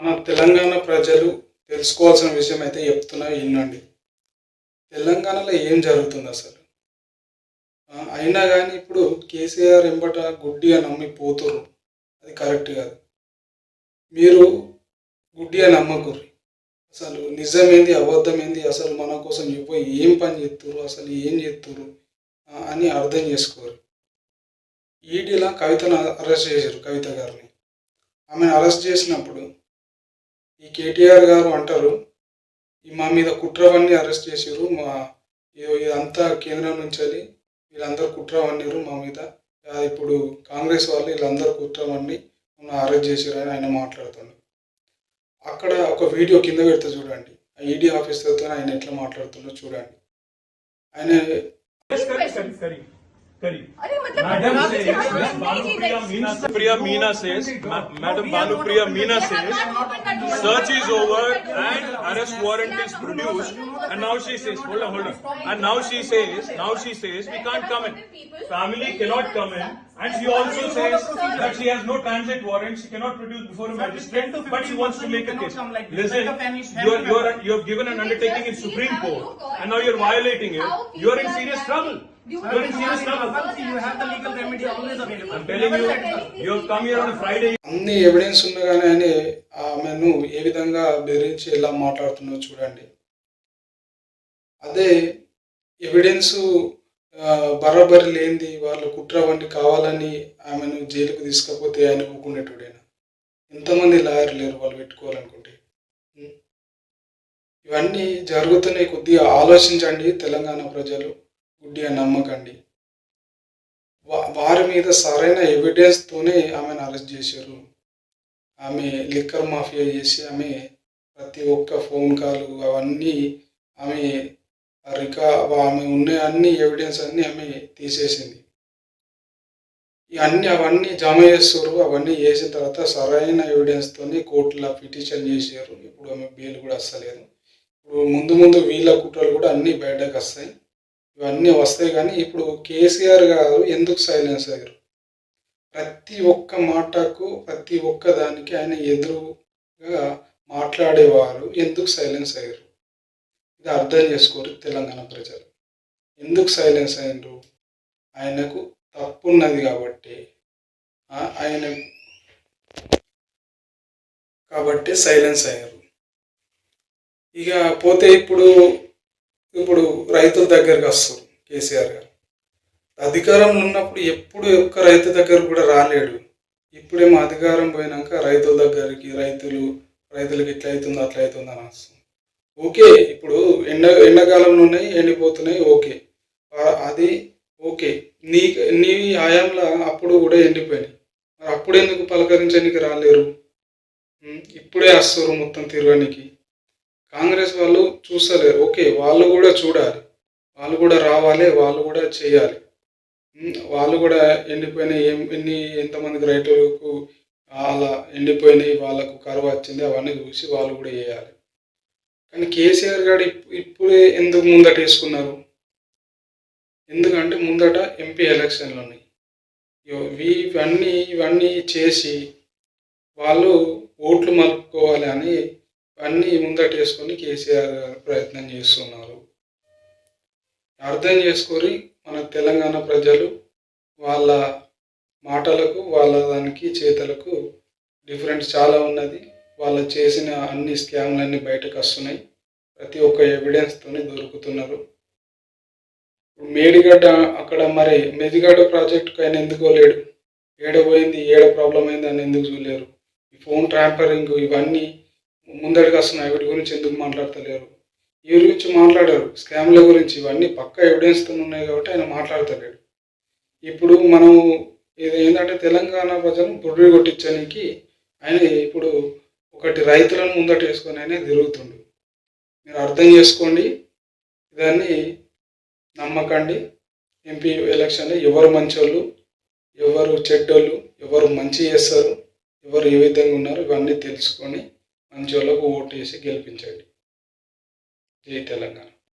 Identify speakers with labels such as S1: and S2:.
S1: మన తెలంగాణ ప్రజలు తెలుసుకోవాల్సిన విషయం అయితే చెప్తున్నా వినండి. తెలంగాణలో ఏం జరుగుతుంది అసలు? అయినా కానీ ఇప్పుడు కేసీఆర్ ఎంబట గుడ్డిగా నమ్మి పోతుర్రు. అది కరెక్ట్ కాదు. మీరు గుడ్డిగా నమ్మకుర్రి. అసలు నిజమేంది అబద్ధమేంది అసలు మన కోసం చెప్పి ఏం పని చేస్తుర్రు అసలు ఏం చేస్తుర్రు అని అర్థం చేసుకోరు. ఈడీలా కవితను అరెస్ట్ చేశారు కవిత గారిని. ఆమెను అరెస్ట్ చేసినప్పుడు ఈ కేటీఆర్ గారు అంటారు ఈ మా మీద కుట్రవన్నీ అరెస్ట్ చేసారు మా ఇదంతా కేంద్రం నుంచి వెళ్ళి వీళ్ళందరూ కుట్రవన్నారు మా మీద. ఇప్పుడు కాంగ్రెస్ వాళ్ళు వీళ్ళందరూ కుట్రవన్నీ మమ్మల్ని అరెస్ట్ చేశారు అని ఆయన మాట్లాడుతున్నాడు అక్కడ ఒక వీడియో కింద పెడితే చూడండి. ఆ ఈడీ ఆఫీసర్తో ఆయన ఎట్లా మాట్లాడుతున్నారో చూడండి. ఆయన
S2: करी करी करी करी
S3: अरे मतलब
S2: मैडम
S3: आप
S2: से
S3: यहाँ
S2: Miss
S3: नहीं जी,
S2: Banupriya
S3: नहीं।
S2: Meena Priya Meena says Ma- Madam Banupriya Meena says search is over and arrest warrant is produced and now she says hold on hold on and now she says now she says we can't come in family cannot come in and she also says that she has no transit warrant she cannot produce before a magistrate but she wants to make a case listen you are you are you have given an undertaking in supreme court and now you are violating it you are in serious trouble You are in serious trouble
S4: You have the legal remedy always available.
S2: I'm telling you, you have come here on a Friday.
S1: అన్ని evidence ఉండగానే ఆయన ఆమెను ఏ విధంగా బెదిరించి ఎలా మాట్లాడుతుందో చూడండి అదే ఎవిడెన్స్ బరాబరి లేనిది వాళ్ళు కుట్ర వంటి కావాలని ఆమెను జైలుకు తీసుకపోతే ఆయన ఊకునేటోడైనా ఎంతమంది లాయర్ లేరు వాళ్ళు పెట్టుకోవాలనుకుంటే? ఇవన్నీ జరుగుతున్నాయి కొద్దిగా ఆలోచించండి తెలంగాణ ప్రజలు గుడ్డిగా నమ్మకండి. వా- వారి మీద సరైన ఎవిడెన్స్తోనే ఆమెను అరెస్ట్ చేశారు. ఆమె లిక్కర్ మాఫియా చేసి ఆమె ప్రతి ఒక్క ఫోన్ కాల్ అవన్నీ ఆమె రికా ఆమె ఉన్న అన్ని ఎవిడెన్స్ అన్నీ ఆమె తీసేసింది. ఇవన్నీ అవన్నీ జమ చేస్తారు. అవన్నీ చేసిన తర్వాత సరైన ఎవిడెన్స్తోనే కోర్టులో పిటిషన్ చేశారు. ఇప్పుడు ఆమె బెయిల్ కూడా వస్తలేదు. ఇప్పుడు ముందు ముందు వీళ్ళ కుట్రలు కూడా అన్నీ బయటకు వస్తాయి. ఇవన్నీ వస్తాయి కానీ ఇప్పుడు కేసీఆర్ గారు ఎందుకు సైలెన్స్ అయ్యారు? ప్రతి ఒక్క మాటకు ప్రతి ఒక్క దానికి ఆయన ఎదురుగా మాట్లాడేవారు ఎందుకు సైలెన్స్ అయ్యారు? ఇది అర్థం చేసుకోరు తెలంగాణ ప్రజలు. ఎందుకు సైలెన్స్ అయ్యారు ఆయనకు తప్పు ఉన్నది కాబట్టి ఆయన కాబట్టి సైలెన్స్ అయ్యారు. ఇక పోతే ఇప్పుడు ఇప్పుడు రైతుల దగ్గరికి వస్తారు కేసీఆర్ గారు. అధికారంలో ఉన్నప్పుడు ఎప్పుడు ఒక్క రైతు దగ్గర కూడా రాలేడు. ఇప్పుడేమో అధికారం పోయినాక రైతుల దగ్గరికి రైతులు రైతులకి ఇట్లా అవుతుంది అట్లా అవుతుంది అని వస్తుంది ఓకే ఇప్పుడు ఎండ ఎండాకాలంలో ఉన్నాయి ఎండిపోతున్నాయి ఓకే. అది ఓకే. నీ నీ ఆయాంలో అప్పుడు కూడా ఎండిపోయినాయి. మరి అప్పుడు ఎందుకు పలకరించడానికి రాలేరు? ఇప్పుడే వస్తారు మొత్తం తిరగడానికి. కాంగ్రెస్ వాళ్ళు చూస్తలేరు. ఓకే వాళ్ళు కూడా చూడాలి. వాళ్ళు కూడా రావాలి వాళ్ళు కూడా చేయాలి. వాళ్ళు కూడా ఎండిపోయినాయి. ఏం ఎన్ని ఎంతమందికి రైతులకు అలా ఎండిపోయినాయి వాళ్ళకు కరువు వచ్చింది అవన్నీ చూసి వాళ్ళు కూడా చేయాలి. కానీ కేసీఆర్ గారు ఇప్పుడే ఎందుకు ముందట వేసుకున్నారు? ఎందుకంటే ముందట ఎంపీ ఎలక్షన్లు ఉన్నాయి. ఇవన్నీ ఇవన్నీ చేసి వాళ్ళు ఓట్లు మలుపుకోవాలి అని అన్నీ ముందట వేసుకొని కేసీఆర్ గారు ప్రయత్నం చేస్తున్నారు. అర్థం చేసుకొని మన తెలంగాణ ప్రజలు వాళ్ళ మాటలకు వాళ్ళ దానికి చేతలకు డిఫరెన్స్ చాలా ఉన్నది. వాళ్ళు చేసిన అన్ని స్కామ్లన్నీ బయటకు వస్తున్నాయి. ప్రతి ఒక్క ఎవిడెన్స్తోనే దొరుకుతున్నారు. మేడిగడ్డ అక్కడ మరి మెదిగడ్డ ప్రాజెక్టుకు ఆయన ఎందుకో లేడు ఏడ పోయింది? ఏడ ప్రాబ్లం అయింది? అని ఎందుకు చూడలేరు? ఈ ఫోన్ ట్రాంపరింగ్ ఇవన్నీ ముందడికి వస్తున్నాయి వీటి గురించి ఎందుకు మాట్లాడతలేరు? వీరి గురించి మాట్లాడారు. స్కామ్ల గురించి ఇవన్నీ పక్క ఎవిడెన్స్తో ఉన్నాయి కాబట్టి ఆయన మాట్లాడతలేడు. ఇప్పుడు మనం ఇది ఏంటంటే తెలంగాణ ప్రజలను బుర్రి కొట్టించడానికి ఆయన ఇప్పుడు ఒకటి రైతులను ముందట వేసుకొని ఆయన తిరుగుతుండు. మీరు అర్థం చేసుకోండి. దాన్ని నమ్మకండి. ఎంపీ ఎలక్షన్లో ఎవరు మంచోళ్ళు ఎవరు చెడ్డోళ్ళు ఎవరు మంచి చేస్తారు ఎవరు ఏ విధంగా ఉన్నారు ఇవన్నీ తెలుసుకొని మంచి వాళ్ళకు ఓటు వేసి గెలిపించండి. జై తెలంగాణ.